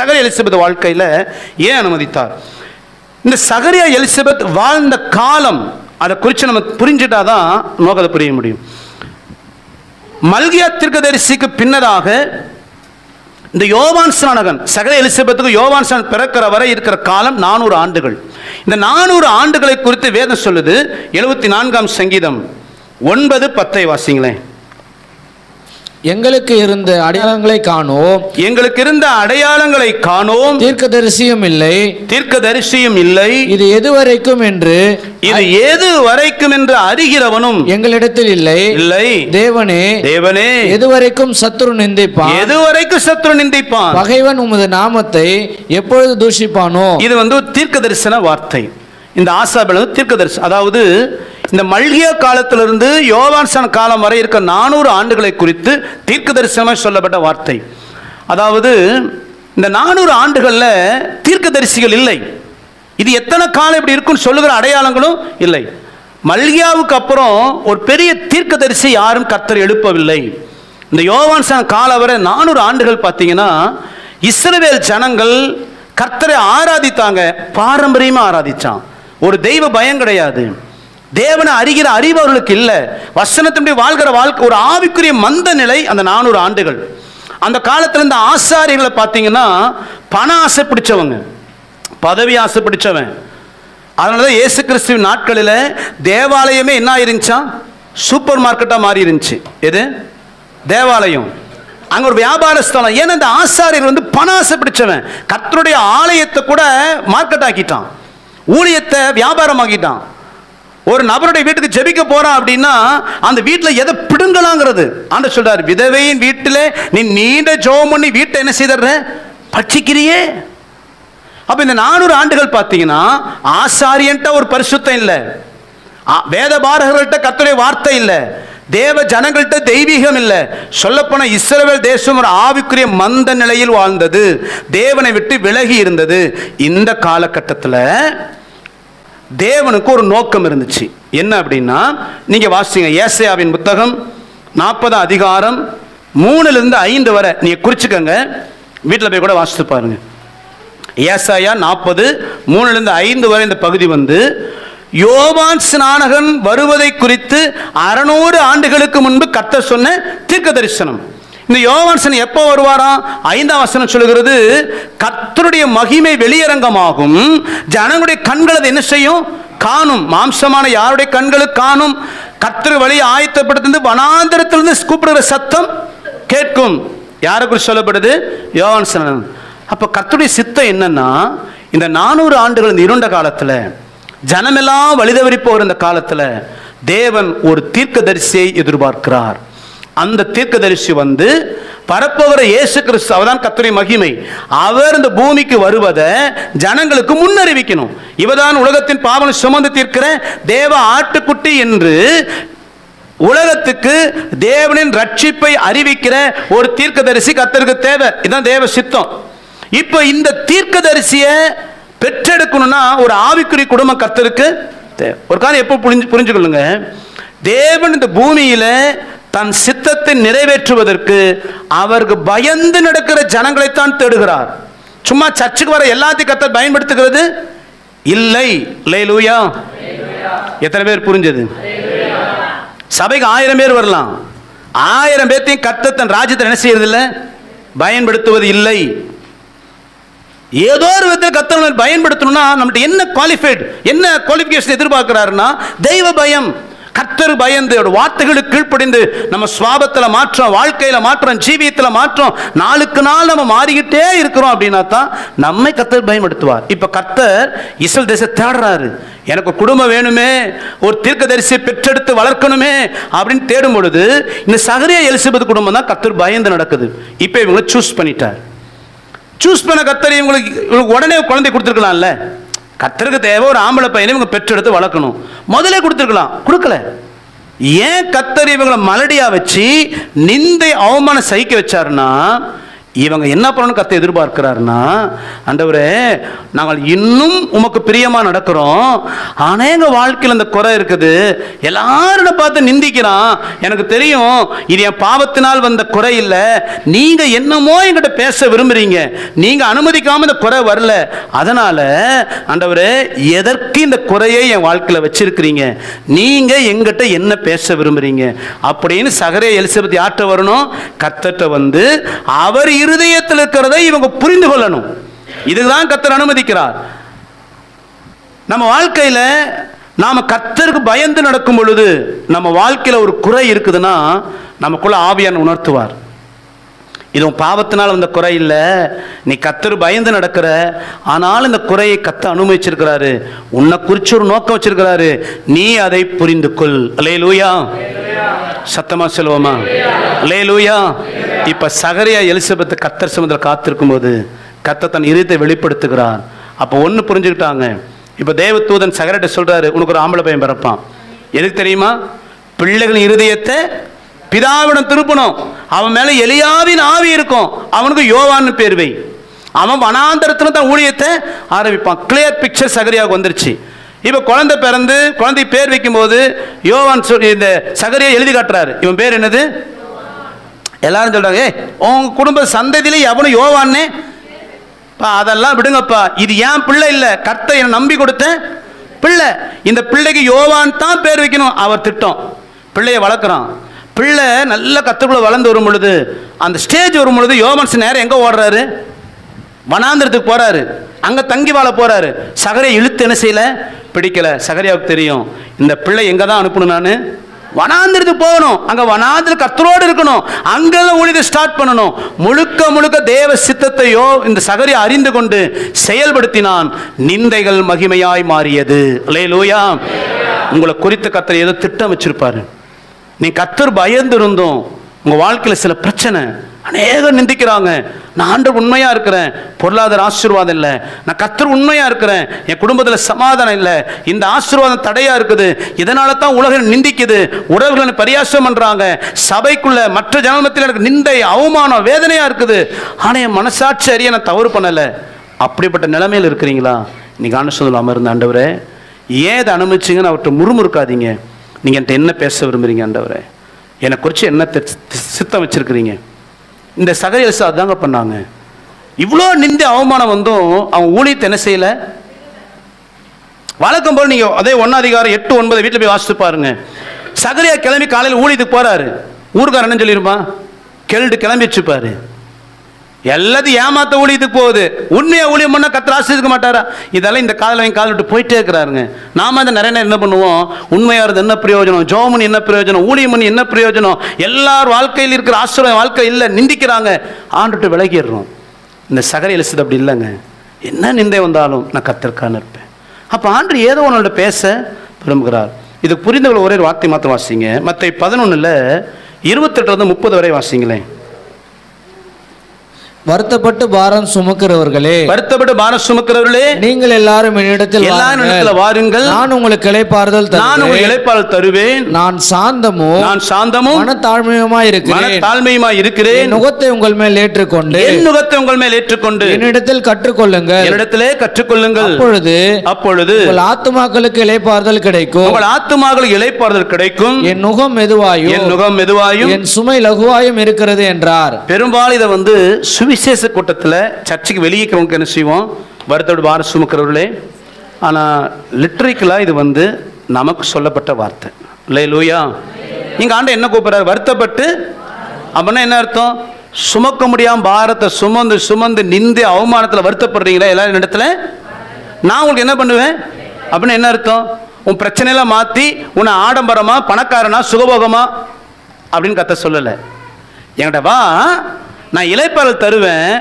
சகரிய Elizabeth வாழ்க்கையில் ஏன் அனுமதித்தார்? இந்த சகரியா எலிசபெத் வாழ்ந்த காலம் அதை குறித்து நம்ம புரிஞ்சுட்டாதான் தான் நோக்கத்தை புரிய முடியும். மல்கியா தீர்க்கதரிசிக்கு பின்னதாக இந்த யோவான் ஸ்நானகன் சகல எலிசபெத்துக்கு யோவான் ஸ்நானன் பிறக்கிற வரை இருக்கிற காலம் நானூறு ஆண்டுகள். இந்த நானூறு ஆண்டுகளை குறித்து வேதம் சொல்லுது எழுபத்தி நான்காம் சங்கீதம். ஒன்பது பத்தை வாசிங்களேன். எங்களுக்கு இருந்த அடையாளங்களை காணோம். எங்களுக்கு இருந்த அடையாளங்களை காணோம். தீர்க்கதரிசியும் இல்லை. தீர்க்கதரிசியும் இல்லை. இது எதுவரைக்கும் என்று இது ஏது வரைக்கும் என்று அறிகிறவனும் எங்களிடத்தில் இல்லை. இல்லை. தேவனே தேவனே. எதுவரைக்கும் சத்துரு நிந்திப்பான். எது வரைக்கும் சத்ரு நிந்திப்பான். பகைவன் உமது நாமத்தை எப்பொழுது தூஷிப்பானோ? இது வந்து தீர்க்க தரிசன வார்த்தை. இந்த ஆசாபில் தீர்க்க தரிசனம் அதாவது இந்த மல்கிய காலத்திலிருந்து யோவான்சன் காலம் வரை இருக்க நானூறு ஆண்டுகளை குறித்து தீர்க்க தரிசனமாக சொல்லப்பட்ட வார்த்தை. அதாவது இந்த நானூறு ஆண்டுகளில் தீர்க்க தரிசிகள் இல்லை. இது எத்தனை காலம் இப்படி இருக்குன்னு சொல்லுகிற அடையாளங்களும் இல்லை. மல்கியாவுக்கு அப்புறம் ஒரு பெரிய தீர்க்க தரிசி யாரும் கர்த்தர் எழுப்பவில்லை. இந்த யோவான்சன் காலம் வரை நானூறு ஆண்டுகள் பார்த்தீங்கன்னா இஸ்ரவேல் ஜனங்கள் கர்த்தரை ஆராதித்தாங்க பாரம்பரியமாக ஆராதிச்சான். ஒரு தெய்வ பயம் கிடையாது. தேவனை அறிகிற அறிவு அவர்களுக்கு இல்லை. வசனத்தினுடைய வாழ்கிற வாழ்க்கை ஒரு ஆவிக்குரிய மந்த நிலை அந்த நானூறு ஆண்டுகள். அந்த காலத்தில் இந்த ஆசாரிகளை பார்த்தீங்கன்னா பண ஆசை பிடிச்சவங்க. பதவி ஆசை பிடிச்சவன். அதனால தான் இயேசு கிறிஸ்துவின் நாட்களில் தேவாலயமே என்ன ஆயிருந்துச்சா? சூப்பர் மார்க்கெட்டாக மாறி இருந்துச்சு. எது? தேவாலயம். அங்கே ஒரு வியாபார ஸ்தலம். ஏன்னா இந்த ஆசாரியர் வந்து பண ஆசை பிடிச்சவன். கத்தருடைய ஆலயத்தை கூட மார்க்கெட் ஆக்கிட்டான். ஊழியத்தை வியாபாரமாக்கிட்டான். ஒரு நபருடைய வீட்டுக்கு ஜெபிக்க போறான் அப்படின்னா அந்த வீட்டில் எதை பிடுங்கலாங்கிறது. ஆண்டு சொல்றாரு விதவையின் வீட்டில் நீ நீண்ட ஜோம் பண்ணி வீட்டை என்ன செய்தர்ற? பட்சிக்கிறியே? அப்ப இந்த நானூறு ஆண்டுகள் பார்த்தீங்கன்னா ஆசாரியன்ட்ட ஒரு பரிசுத்தம் இல்லை. ஆ- வேத பாரகர்கள்ட்ட கத்துடைய வார்த்தை இல்லை. தேவ ஜனங்கள்கிட்ட தெய்வீகம் இல்லை. சொல்லப்போன இஸ்ரவேல் தேசம் ஒரு ஆவிக்குரிய மந்த நிலையில் வாழ்ந்தது. தேவனை விட்டு விலகி இருந்தது. இந்த காலகட்டத்தில் தேவனுக்கு ஒரு நோக்கம் இருந்துச்சு. என்ன அப்படின்னா நீங்கள் வாசிங்க ஏசையாவின் புத்தகம் நாற்பது அதிகாரம் மூணுலேருந்து ஐந்து வரை. நீங்கள் குறிச்சுக்கோங்க. வீட்டில் போய் கூட வாசித்து பாருங்க. ஏசாயா நாற்பது மூணுலேருந்து ஐந்து வரை இந்த பகுதி வந்து யோவான் ஸ்நானகன் வருவதை குறித்து அறநூறு ஆண்டுகளுக்கு முன்பு கத்த சொன்ன தீர்க்க தரிசனம். இந்த யோவான்சன் எப்போ வருவாராம்? ஐந்தாம் வசனம் சொல்லுகிறது கத்தருடைய மகிமை வெளியரங்கமாகும். ஜனங்களுடைய கண்கள் அதை என்ன செய்யும்? காணும். மாம்சமான யாருடைய கண்களுக்கு காணும்? கத்திர வழி ஆயத்தப்படுத்திருந்து வனாந்திரத்திலிருந்து கூப்பிடுகிற சத்தம் கேட்கும். யாரை குறித்து சொல்லப்படுது? யோவான்சன். அப்போ கத்துடைய சித்தம் என்னன்னா இந்த நானூறு ஆண்டுகள் இந்த இருண்ட காலத்தில் ஜனமெல்லாம் வழிதவறி போகிற இந்த காலத்தில் தேவன் ஒரு தீர்க்க தரிசியை எதிர்பார்க்கிறார். அந்த தீர்க்கதரிசி வந்து பரப்பவர இயேசு கிறிஸ்து அவதான் கத்துரை மகிமை. அவர் இந்த பூமிக்கு வருவதை ஜனங்களுக்கு முன்னறிவிக்கணும். இவதான் உலகத்தின் பாவனை சுமந்து தீர்க்கிற தேவ ஆட்டுக்குட்டி என்று உலகத்துக்கு தேவனின் ரட்சிப்பை அறிவிக்கிற ஒரு தீர்க்கதரிசி கத்தருக்கு தேவை. இதுதான் தேவ சித்தம். இப்போ இந்த தீர்க்கதரிசியை பெற்றெடுக்கணும்னா ஒரு ஆவிக்குறி குடும்பம் கத்தருக்கு தேவை. ஒரு காலம் எப்போ புரிஞ்சு புரிஞ்சுக்கொள்ளுங்க? தேவன் இந்த பூமியில தன் சித்தத்தை நிறைவேற்றுவதற்கு அவருக்கு பயந்து நடக்கிற ஜனங்களைத்தான் தேடுகிறார். சும்மா சர்ச்சுக்கு வர எல்லாத்தையும் கத்த பயன்படுத்துகிறது? இல்லை. லேலூயா எத்தனை பேர் புரிஞ்சது? சபைக்கு ஆயிரம் பேர் வரலாம். ஆயிரம் பேர்த்தையும் கர்த்தர் தன் ராஜ்யத்தை என்ன செய்யறதில்ல? பயன்படுத்துவது இல்லை. ஏதோ ஒரு விதத்தில் கத்தவங்களை பயன்படுத்தணும்னா நம்மகிட்ட என்ன குவாலிஃபைட் என்ன குவாலிஃபிகேஷன் எதிர்பார்க்கிறாருன்னா தெய்வ பயம். கர்த்தர் பயந்து அவருடைய வார்த்தைகளுக்கு கீழ்ப்படிந்து நம்ம சுவாபத்தில் மாற்றம் வாழ்க்கையில் மாற்றம் ஜீவியத்தில் மாற்றம் நாளுக்கு நாள் நம்ம மாறிக்கிட்டே இருக்கிறோம் அப்படின்னா தான் நம்மை கர்த்தர் பயன்படுத்துவார். இப்போ கர்த்தர் இசல் தேசத்தை தேடுறாரு. எனக்கு குடும்பம் வேணுமே ஒரு தீர்க்கதரிசியை பெற்றெடுத்து வளர்க்கணுமே அப்படின்னு தேடும் பொழுது இந்த சகரிய எலிசபெத் குடும்பம் தான் கத்தர் பயந்து நடக்குது. இப்போ இவங்களை சூஸ் பண்ணிட்டார். சூஸ் பண்ண கத்தர் இவங்களுக்கு இவங்களுக்கு உடனே குழந்தை கொடுத்துருக்கலாம்ல. கத்தருக்கு தேவை ஒரு ஆம்பளை பையனை இவங்க பெற்றெடுத்து வளர்க்கணும். முதல்ல கொடுத்துருக்கலாம். கொடுக்கல. ஏன் கத்தர் இவங்களை மலடியாக வச்சு நிந்தை அவமானம் சகிக்க வச்சாருன்னா இவங்க என்ன பண்ணணும் கத்தை எதிர்பார்க்கிறாருன்னா அண்டவரே நாங்கள் இன்னும் உமக்கு பிரியமாக நடக்கிறோம். ஆனால் எங்கள் வாழ்க்கையில் அந்த குறை இருக்குது. எல்லாரும் பார்த்து நிந்திக்கிறான். எனக்கு தெரியும் இது என் பாவத்தினால் வந்த குறை இல்லை. நீங்கள் என்னமோ என்கிட்ட பேச விரும்புகிறீங்க நீங்கள் அனுமதிக்காமல் இந்த குறை வரல. அதனால் அண்டவரே எதற்கு இந்த குறையை என் வாழ்க்கையில் வச்சிருக்கிறீங்க? நீங்கள் எங்கிட்ட என்ன பேச விரும்புகிறீங்க அப்படின்னு சகரே எலிசபெத் யார்கிட்ட வரணும்? கத்தட்ட வந்து அவர் இருதயத்தில் இருக்கிறதை இவங்க புரிந்து கொள்ளணும். இதுதான் கத்தர் அனுமதிக்கிறார். நம்ம வாழ்க்கையில நாம கத்தருக்கு பயந்து நடக்கும் பொழுது நம்ம வாழ்க்கையில ஒரு குறை இருக்குதுன்னா நமக்குள்ள ஆவியான் உணர்த்துவார். இது உன் பாவத்தினால் வந்த குறை இல்லை. நீ கத்தர் பயந்து நடக்கிற. ஆனாலும் இந்த குறையை கத்த அனுமதிச்சிருக்கிறாரு. உன்னை குறிச்சு ஒரு நோக்கம் வச்சிருக்கிறாரு. நீ அதை புரிந்து கொள் அலே லூயா சத்தமா சொல்லுவோமா? லே லூயா இப்ப சகரியா எலிசபெத் கத்தர் சமுதிரம் காத்திருக்கும் போது கத்த தன் இருத்தை வெளிப்படுத்துகிறார். அப்போ ஒன்று புரிஞ்சுக்கிட்டாங்க. இப்போ தேவதூதன் சகரிட்ட சொல்றாரு உனக்கு ஒரு ஆம்பளை பையன் பிறப்பான். எதுக்கு தெரியுமா? பிள்ளைகளின் இருதயத்தை பிதாவிடம் திருப்பணும். அவன் மேல எலியாவின் ஆவி இருக்கும். அவனுக்கு யோவான்னு பேர் வை. அவன் வனாந்தரத்துல தான் ஊழியத்தை ஆரம்பிப்பான். கிளியர் பிக்சர் சகரியாவுக்கு வந்துருச்சு. இப்போ குழந்தை பிறந்து குழந்தை பேர் வைக்கும்போது யோவான் சொல்லி இந்த சகரியை எழுதி காட்டுறாரு. இவன் பேர் என்னது? எல்லாரும் சொல்கிறாங்க ஏய் உங்க குடும்ப சந்ததியிலே எவனும் யோவான்னு? பா அதெல்லாம் விடுங்கப்பா. இது ஏன் பிள்ளை இல்லை? கர்த்தை என்னை நம்பி கொடுத்த பிள்ளை. இந்த பிள்ளைக்கு யோவான் தான் பேர் வைக்கணும். அவர் திட்டம். பிள்ளையை வளர்க்குறான். பிள்ளை நல்ல கத்துக்குள்ள வளர்ந்து வரும் பொழுது அந்த ஸ்டேஜ் வரும் பொழுது யோவான்ஸ் நேரம் எங்கே ஓடுறாரு? வனாந்திரத்துக்கு போகிறாரு அங்கே தங்கி வாழ போகிறாரு சகரை இழுத்து என்ன செய்யல? பிடிக்கல. சகரியாவுக்கு தெரியும் இந்த பிள்ளை எங்கே தான் அனுப்பணும் நான்? வனாந்திரத்துக்கு போகணும். அங்கே வனாந்திர கத்தரோடு இருக்கணும். அங்கெல்லாம் ஊழியத்தை ஸ்டார்ட் பண்ணணும். முழுக்க முழுக்க தேவ சித்தத்தையோ இந்த சகரி அறிந்து கொண்டு செயல்படுத்தினான். நிந்தைகள் மகிமையாய் மாறியது. லேலூயா உங்களை குறித்த கத்தரை ஏதோ திட்டம் வச்சிருப்பாரு. நீ கத்தர் பயந்து இருந்தோம் உங்கள் வாழ்க்கையில் சில பிரச்சனை. அநேகம் நிந்திக்கிறாங்க. நான் ஆண்டு உண்மையாக இருக்கிறேன். பொருளாதார ஆசீர்வாதம் இல்லை. நான் கத்தர் உண்மையாக இருக்கிறேன். என் குடும்பத்தில் சமாதானம் இல்லை. இந்த ஆசீர்வாதம் தடையாக இருக்குது. இதனால தான் உலகம் நிந்திக்குது? உறவுகளை பரியாசம் பண்ணுறாங்க சபைக்குள்ள மற்ற ஜனமத்தில் எனக்கு நிந்தை அவமானம் வேதனையாக இருக்குது. ஆனால் என் மனசாட்சி அறிய நான் தவறு பண்ணலை. அப்படிப்பட்ட நிலைமையில் இருக்கிறீங்களா? இன்னைக்கு ஆண்டு அமர்ந்த ஆண்டவரே ஏன் இதை அனுமதிச்சிங்கன்னு அவர்கிட்ட முறுமுறுக்காதீங்க. நீங்கள் என்கிட்ட என்ன பேச விரும்புறீங்க ஆண்டவரே? என்னை குறித்து என்ன சித்தம் வச்சுருக்கிறீங்க? இந்த சகரியல்ஸ் அதாங்க பண்ணாங்க. இவ்வளோ நிந்தி அவமானம் வந்தும் அவன் ஊழியத்தை என்ன செய்யலை? வழக்கம் போல் நீங்கள் அதே ஒன்னாதிகாரம் எட்டு ஒன்பது வீட்டில் போய் வாசித்து பாருங்க. சகரியா கிளம்பி காலையில் ஊழியத்துக்கு போகிறாரு ஊருக்காரன் என்ன சொல்லியிருப்பான் கெல்டு கிளம்பி வச்சுப்பாரு. எல்லாத்தையும் ஏமாத்த ஊழியத்துக்கு போகுது. உண்மையை ஊழியம் பண்ணால் கத்திர ஆசிரியிருக்க மாட்டாரா? இதெல்லாம் இந்த காதல வாங்கி காதல் விட்டு போயிட்டே இருக்கிறாருங்க. நாம அதை நிறைய நேரம் என்ன பண்ணுவோம்? உண்மையா என்ன பிரயோஜனம்? ஜோமணி என்ன பிரயோஜனம்? ஊழியம் பண்ணி என்ன பிரயோஜனம்? எல்லார் வாழ்க்கையில் இருக்கிற ஆசிரியம் வாழ்க்கை இல்லை நிந்திக்கிறாங்க. ஆண்டுட்டு விலகிடுறோம். இந்த சகர எழுசுது அப்படி இல்லைங்க. என்ன நிந்தை வந்தாலும் நான் கத்திருக்கான்னு இருப்பேன் அப்போ ஆண்டு ஏதோ உன்னோட பேச விரும்புகிறார். இது புரிந்தவர்கள் ஒரே வார்த்தை மாத்திரம் வாசிங்க. மற்ற பதினொன்றில் இருபத்தெட்டுலேருந்து முப்பது வரை வாசிங்களேன். வருத்தப்பட்டு பாரம் சுமக்கிறவர்களே வருத்தப்பட்டு பாரம் சுமக்கிறவர்களே நீங்கள் எல்லாரும் என்னிடத்தில் எல்லா இடத்துல வாருங்கள். நான் உங்களுக்கு இளைப்பாறுதல் நான் உங்களுக்கு இளைப்பால் தருவேன். நான் சாந்தமும் நான் சாந்தமும் மனத்தாழ்மையுமாய் மன இருக்கிறேன். தாழ்மையுமா இருக்கிறேன். என் நுகத்தை உங்கள் மேல் ஏற்றுக்கொண்டு என் நுகத்தை உங்கள் மேல் ஏற்றுக்கொண்டு என்னிடத்தில் கற்றுக்கொள்ளுங்கள். என்னிடத்திலே கற்றுக்கொள்ளுங்கள். அப்பொழுது அப்பொழுது உங்கள் ஆத்துமாக்களுக்கு இளைப்பாறுதல் கிடைக்கும். உங்கள் ஆத்துமாக்கள் இளைப்பாறுதல் கிடைக்கும். என் நுகம் மெதுவாயும் என் நுகம் மெதுவாயும் என் சுமை லகுவாயும் இருக்கிறது என்றார். பெரும்பாலும் இதை வந்து சுவிசேஷ கூட்டத்தில் சர்ச்சுக்கு வெளியே இருக்கிறவங்க என்ன செய்வோம்? வருத்தோடு வார சுமக்கிறவர்களே ஆனால் லிட்ரிக்கலாக இது வந்து நமக்கு சொல்லப்பட்ட வார்த்தை. இல்லை லூயா இங்கே ஆண்டை என்ன கூப்பிட்றாரு? வருத்தப்பட்டு அப்படின்னா என்ன அர்த்தம்? சுமக்க முடியாமல் பாரத்தை சுமந்து சுமந்து நிந்தி அவமானத்தில் வருத்தப்படுறீங்களா எல்லா இடத்துல? நான் உங்களுக்கு என்ன பண்ணுவேன்? அப்படின்னு என்ன அர்த்தம்? உன் பிரச்சனையெல்லாம் மாற்றி உன்னை ஆடம்பரமா பணக்காரனா சுகபோகமா அப்படின்னு கத்த சொல்லலை. என்கிட்ட வா நான் இலைப்பால் தருவேன்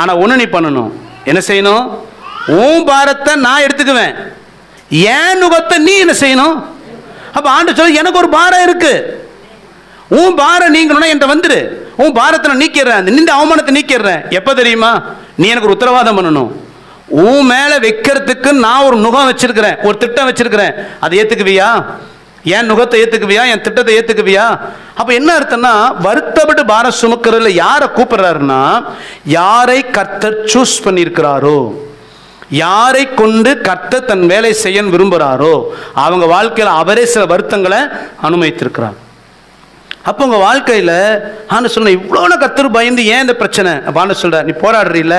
ஆனால் ஒன்று நீ பண்ணணும். என்ன செய்யணும்? உன் பாரத்தை நான் எடுத்துக்குவேன். ஏன் நுகத்தை நீ என்ன செய்யணும்? அப்போ ஆண்டு சொல்ல எனக்கு ஒரு பாரம் இருக்கு. உன் பாரம் நீங்கணும்னா என்கிட்ட வந்துரு. உன் பாரத்தை நான் நீக்கிடுறேன். அந்த நின்ற அவமானத்தை நீக்கிடுறேன். எப்போ தெரியுமா? நீ எனக்கு ஒரு உத்தரவாதம் பண்ணணும். உன் மேலே வைக்கிறதுக்கு நான் ஒரு நுகம் வச்சிருக்கிறேன் ஒரு திட்டம் வச்சிருக்கிறேன். அதை ஏற்றுக்குவியா என் நுகத்தை ஏத்துக்குவியா? என் திட்டத்தை ஏத்துக்குவியா? அப்ப என்ன அர்த்தம்னா வருத்தப்பட்டு பாரம் சுமக்கிறதுல யாரை கூப்பிடுறாருன்னா யாரை கர்த்தர் சூஸ் பண்ணியிருக்கிறாரோ யாரை கொண்டு கர்த்த தன் வேலை செய்ய விரும்புகிறாரோ அவங்க வாழ்க்கையில் அவரே சில வருத்தங்களை அனுமதித்திருக்கிறார். அப்போ உங்கள் வாழ்க்கையில் ஆண்டு சொன்ன இவ்வளோ கத்தர் பயந்து ஏன் இந்த பிரச்சனை? ஆண்டு சொல்ற நீ போராடுறீல்ல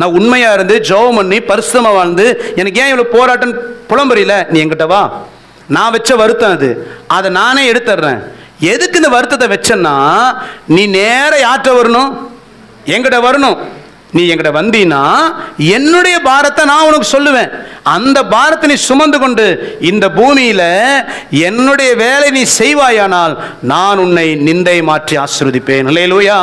நான் உண்மையாக இருந்து ஜோம் பண்ணி பரிசுமாக வாழ்ந்து எனக்கு ஏன் இவ்வளோ போராட்டம் புலம்புறீல? நீ எங்கிட்ட வா. நான் வச்ச வருத்தம் அது. அதை நானே எடுத்துடுறேன். எதுக்கு இந்த வருத்தத்தை வச்சேன்னா நீ நேர யாற்ற வரணும்? எங்கிட்ட வரணும். நீ எங்கிட்ட வந்தீன்னா என்னுடைய பாரத்தை நான் உனக்கு சொல்லுவேன். அந்த பாரத்தை நீ சுமந்து கொண்டு இந்த பூமியில என்னுடைய வேலை நீ செய்வாயானால் நான் உன்னை நிந்தை மாற்றி ஆசிர்வதிப்பேன். இல்லையிலூயா